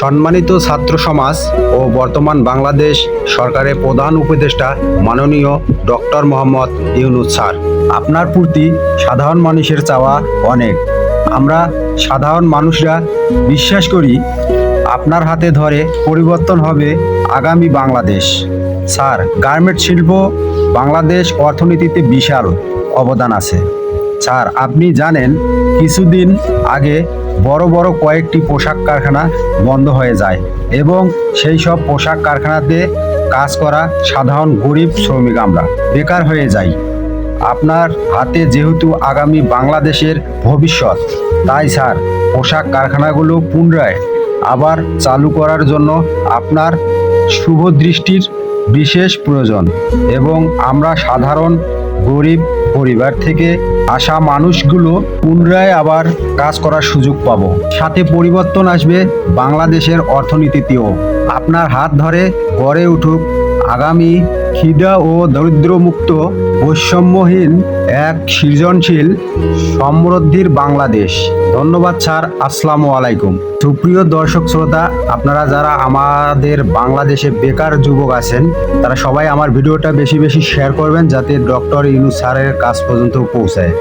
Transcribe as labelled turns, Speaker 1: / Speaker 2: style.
Speaker 1: সম্মানিত ছাত্র সমাজ ও বর্তমান বাংলাদেশ সরকারের প্রধান উপদেষ্টা মাননীয় ডক্টর মোহাম্মদ ইউনুস স্যার। আপনার প্রতি সাধারণ মানুষের চাওয়া অনেক। আমরা সাধারণ মানুষরা বিশ্বাস করি আপনার হাতে ধরে পরিবর্তন হবে আগামী বাংলাদেশ। স্যার গার্মেন্ট শিল্প বাংলাদেশ অর্থনীতিতে বিশাল অবদান আছে। স্যার আপনি জানেন কিছুদিন আগে বড় বড় কয়েকটি পোশাক কারখানা বন্ধ হয়ে যায় এবং সেই সব পোশাক কারখানাতে কাজ করা সাধারণ গরিব শ্রমিক আমরা, বেকার হয়ে যাই। আপনার হাতে যেহেতু আগামী বাংলাদেশের ভবিষ্যৎ, তাই স্যার, পোশাক কারখানাগুলো পুনরায় আবার চালু করার জন্য আপনার শুভ দৃষ্টির বিশেষ প্রয়োজন এবং আমরা সাধারণ গরিব পরিবার থেকে আসা মানুষগুলো পুনরায় আবার কাজ করার সুযোগ পাব। সাথে পরিবর্তন আসবে বাংলাদেশের অর্থনীতিতেও। আপনার হাত ধরে গড়ে উঠুক আগামী খিদা ও দরিদ্রমুক্ত বৈষম্যহীন এক সৃজনশীল সমৃদ্ধির বাংলাদেশ। ধন্যবাদ স্যার, আসসালামু আলাইকুম। সুপ্রিয় দর্শক শ্রোতা, আপনারা যারা আমাদের বাংলাদেশে বেকার যুবক আছেন, তারা সবাই আমার ভিডিওটা বেশি বেশি শেয়ার করবেন যাতে ডক্টর ইনু স্যারের কাজ পর্যন্ত পৌঁছায়।